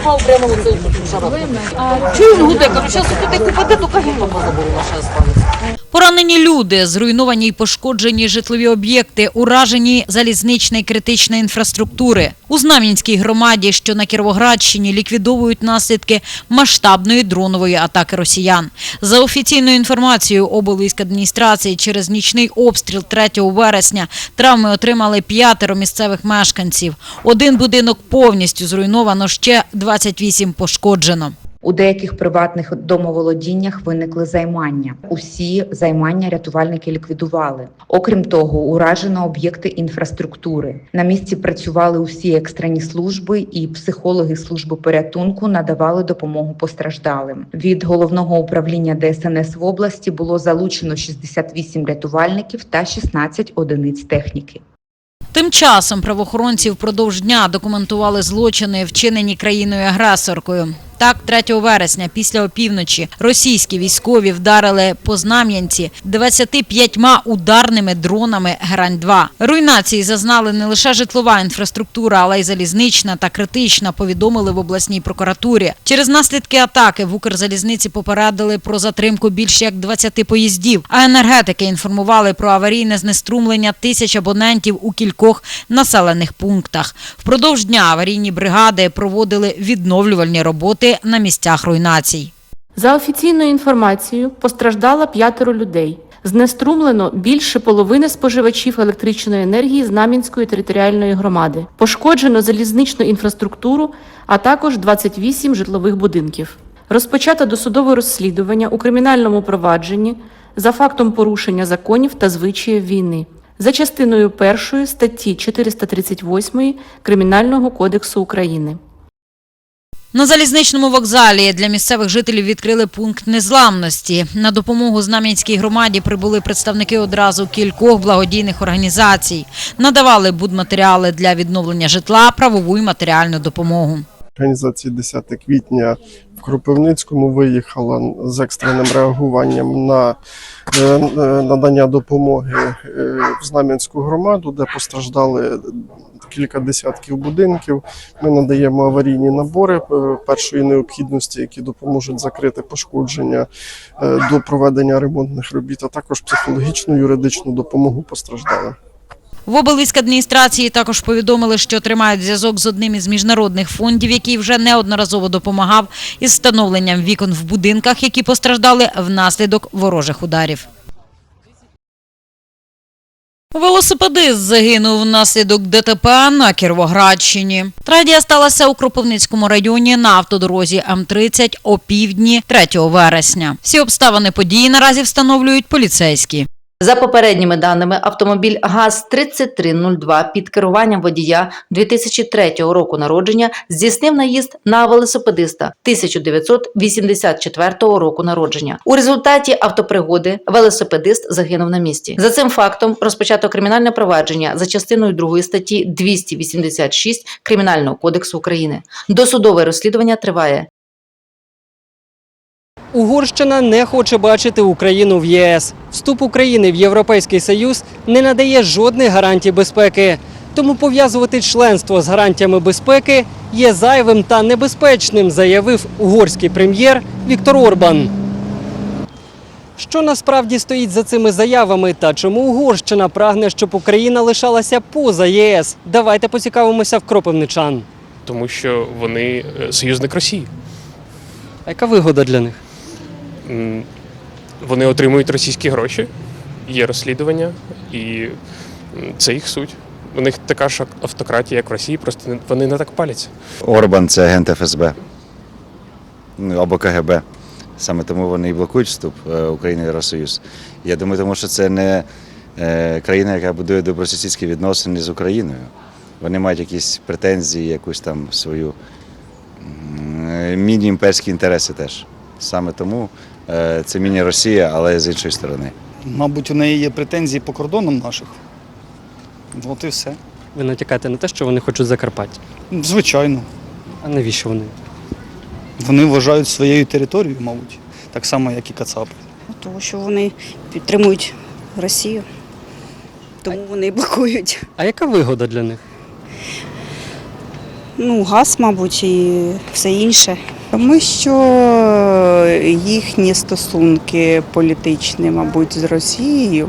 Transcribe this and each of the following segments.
упав прямо в цей шарап. Чую він гуде, кажу, зараз туди купити, то гімно позабору наше останеться. Поранені люди, зруйновані й пошкоджені житлові об'єкти, уражені залізничної критичної інфраструктури. У Знам'янській громаді, що на Кіровоградщині, ліквідовують наслідки масштабної дронової атаки росіян. За офіційною інформацією облвійськадміністрації, через нічний обстріл 3 вересня травми отримали п'ятеро місцевих мешканців. Один будинок повністю зруйновано, ще 28 пошкоджено. У деяких приватних домоволодіннях виникли займання. Усі займання рятувальники ліквідували. Окрім того, уражено об'єкти інфраструктури. На місці працювали усі екстрені служби, і психологи служби порятунку надавали допомогу постраждалим. Від головного управління ДСНС в області було залучено 68 рятувальників та 16 одиниць техніки. Тим часом правоохоронці впродовж дня документували злочини, вчинені країною-агресоркою. Так, 3 вересня після опівночі російські військові вдарили по Знам'янці 25 ударними дронами Грань-2. Руйнації зазнали не лише житлова інфраструктура, але й залізнична та критична, повідомили в обласній прокуратурі. Через наслідки атаки в Укрзалізниці попередили про затримку більше як 20 поїздів, а енергетики інформували про аварійне знеструмлення тисяч абонентів у кількох населених пунктах. Впродовж дня аварійні бригади проводили відновлювальні роботи на місцях руйнацій. За офіційною інформацією, постраждало п'ятеро людей. Знеструмлено більше половини споживачів електричної енергії Знам'янської територіальної громади. Пошкоджено залізничну інфраструктуру, а також 28 житлових будинків. Розпочато досудове розслідування у кримінальному провадженні за фактом порушення законів та звичаїв війни за частиною першої статті 438 Кримінального кодексу України. На залізничному вокзалі для місцевих жителів відкрили пункт незламності. На допомогу Знам'янській громаді прибули представники одразу кількох благодійних організацій. Надавали будматеріали для відновлення житла, правову і матеріальну допомогу. Організація 10 квітня в Кропивницькому виїхала з екстреним реагуванням на е, е, надання допомоги е, в Знам'янську громаду, де постраждали кілька десятків будинків. Ми надаємо аварійні набори першої необхідності, які допоможуть закрити пошкодження до проведення ремонтних робіт, а також психологічну юридичну допомогу постраждалим. В облвійськадміністрації також повідомили, що тримають зв'язок з одним із міжнародних фондів, який вже неодноразово допомагав із встановленням вікон в будинках, які постраждали внаслідок ворожих ударів. Велосипедист загинув внаслідок ДТП на Кіровоградщині. Трагедія сталася у Кропивницькому районі на автодорозі М30 о півдні 3 вересня. Всі обставини події наразі встановлюють поліцейські. За попередніми даними, автомобіль ГАЗ-3302 під керуванням водія 2003 року народження здійснив наїзд на велосипедиста 1984 року народження. У результаті автопригоди велосипедист загинув на місці. За цим фактом розпочато кримінальне провадження за частиною 2 статті 286 Кримінального кодексу України. Досудове розслідування триває. Угорщина не хоче бачити Україну в ЄС. Вступ України в Європейський Союз не надає жодних гарантій безпеки. Тому пов'язувати членство з гарантіями безпеки є зайвим та небезпечним, заявив угорський прем'єр Віктор Орбан. Що насправді стоїть за цими заявами та чому Угорщина прагне, щоб Україна лишалася поза ЄС? Давайте поцікавимося в кропивничан. тому що вони е, союзник Росії. А яка вигода для них? Вони отримують російські гроші, є розслідування, і це їх суть. У них така ж автократія, як в Росії, просто вони не так паляться. Орбан це агент ФСБ ну, або КГБ. Саме тому вони і блокують вступ е, України в Євросоюз. Я думаю, тому що це не е, країна, яка будує добросусідські відносини з Україною. Вони мають якісь претензії, якусь там свою е, міні-імперські інтереси теж. Саме тому е, це міні-Росія, але з іншої сторони. Мабуть, у неї є претензії по кордонам наших. От і все. Ви натякаєте на те, що вони хочуть Закарпаття. Звичайно. А навіщо вони? Вони вважають своєю територією, мабуть, так само, як і Кацапи. Тому що вони підтримують Росію. Тому вони блокують. А яка вигода для них? Ну, газ, мабуть, і все інше. Тому що їхні стосунки політичні, мабуть, з Росією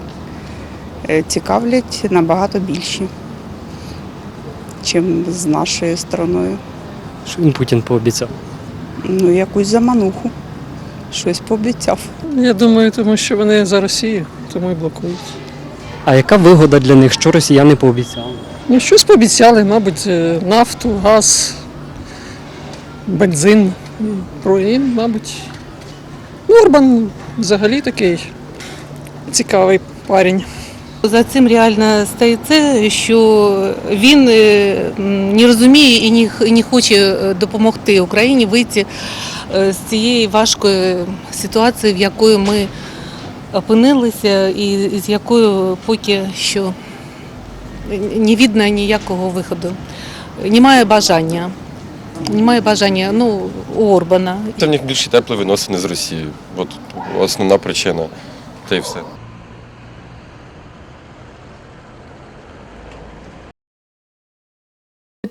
е, цікавлять набагато більші, ніж з нашою стороною. Що він Путін пообіцяв? Ну, якусь замануху, щось пообіцяв. Я думаю, тому що вони за Росію, тому і блокують. А яка вигода для них, що росіяни пообіцяли? Ну, щось пообіцяли, мабуть, е, нафту, газ, бензин. І мабуть. Ну, Орбан взагалі такий цікавий парень. За цим реально стоїть це, що він е, не розуміє і не, х- і не хоче е, допомогти Україні вийти е, з цієї важкої ситуації, в якої ми опинилися, і з якою поки що не видно ніякого виходу. Немає бажання. Немає бажання ну, у Орбана. Це в них більше теплі відносини з Росією. От основна причина. Та й все. –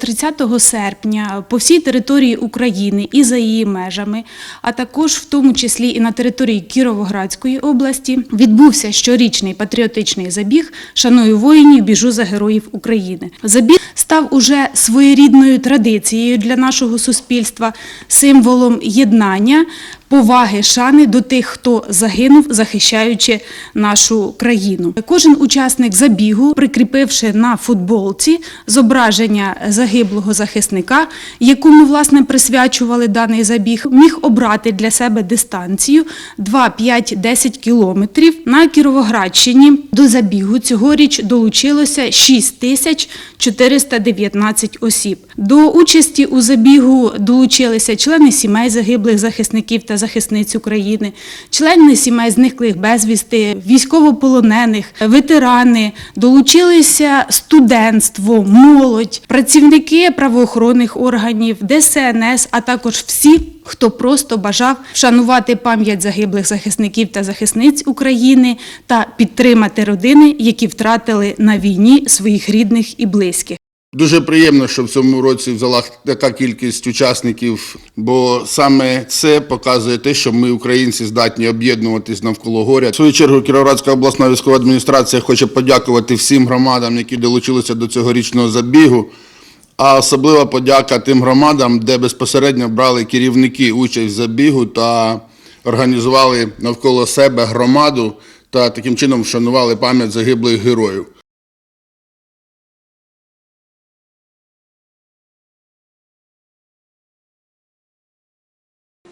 30 серпня по всій території України і за її межами, а також в тому числі і на території Кіровоградської області, відбувся щорічний патріотичний забіг «Шаную воїнів, біжу за героїв України». Забіг став уже своєрідною традицією для нашого суспільства, символом єднання, поваги, шани до тих, хто загинув, захищаючи нашу країну. Кожен учасник забігу, прикріпивши на футболці зображення загиблого захисника, якому власне присвячували даний забіг, міг обрати для себе дистанцію 2, 5, 10 кілометрів. На Кіровоградщині до забігу цьогоріч долучилося 6 тисяч 419 осіб. До участі у забігу долучилися члени сімей загиблих захисників та захисниць України, члени сімей зниклих безвісти, військовополонених, ветерани, долучилися студентство, молодь, працівники правоохоронних органів, ДСНС, а також всі, хто просто бажав вшанувати пам'ять загиблих захисників та захисниць України та підтримати родини, які втратили на війні своїх рідних і близьких. Дуже приємно, що в цьому році взяла така кількість учасників, бо саме це показує те, що ми, українці, здатні об'єднуватись навколо горя. В свою чергу Кіровоградська обласна військова адміністрація хоче подякувати всім громадам, які долучилися до цьогорічного забігу. А особлива подяка тим громадам, де безпосередньо брали керівники участь в забігу та організували навколо себе громаду та таким чином вшанували пам'ять загиблих героїв.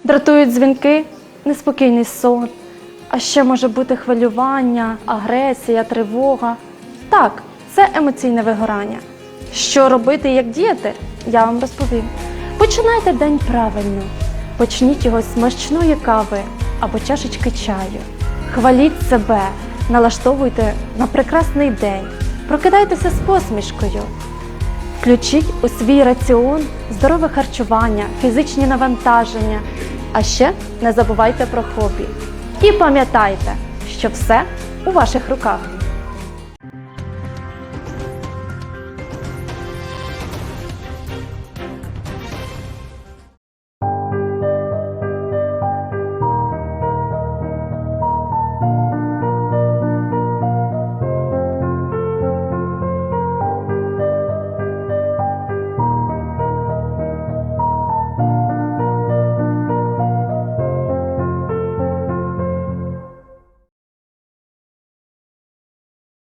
Дратують дзвінки, неспокійний сон. А ще може бути хвилювання, агресія, тривога. Так, це емоційне вигорання. Що робити і як діяти, я вам розповім. Починайте день правильно. Почніть його з смачної кави або чашечки чаю. Хваліть себе, налаштовуйте на прекрасний день. Прокидайтеся з посмішкою. Включіть у свій раціон здорове харчування, фізичні навантаження. А ще не забувайте про хобі. І пам'ятайте, що все у ваших руках.